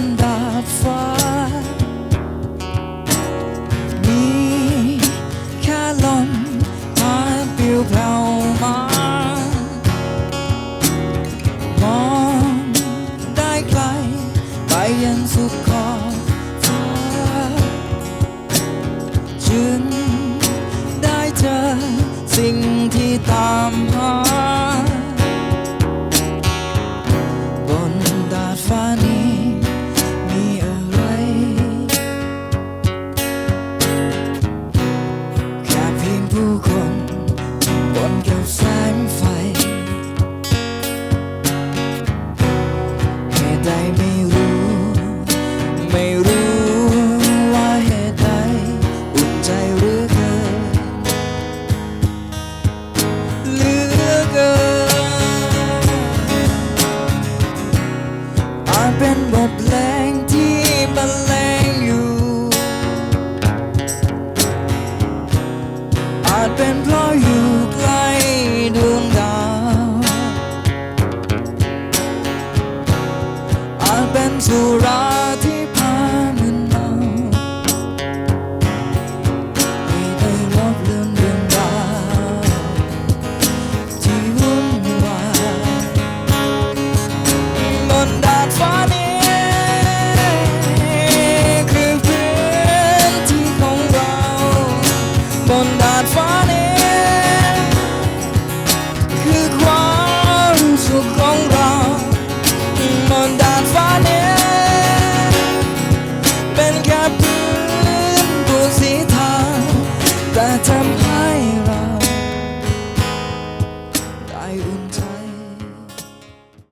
นดาดฟ้า มีแค่ลมพัดปิวเปามามองได้ไกล ไปยันสุดขอบฟ้าจึงได้เจอสิ่งที่ตามหา อกัแสงไฟเหตุใไม่รู้ ไม่รู้ว่าเหตุใอุ่นใจหรือเกินหรือเกินอาจเป็น สุราที่พามึนเมาไม่ได้ลบเรื่องเรื่องราวที่วุ่นวายบนดาดฟ้านี้คือเพื่อนที่ของเราบนดาดฟ้า แต่ทำให้เรา ได้อุ่นใจ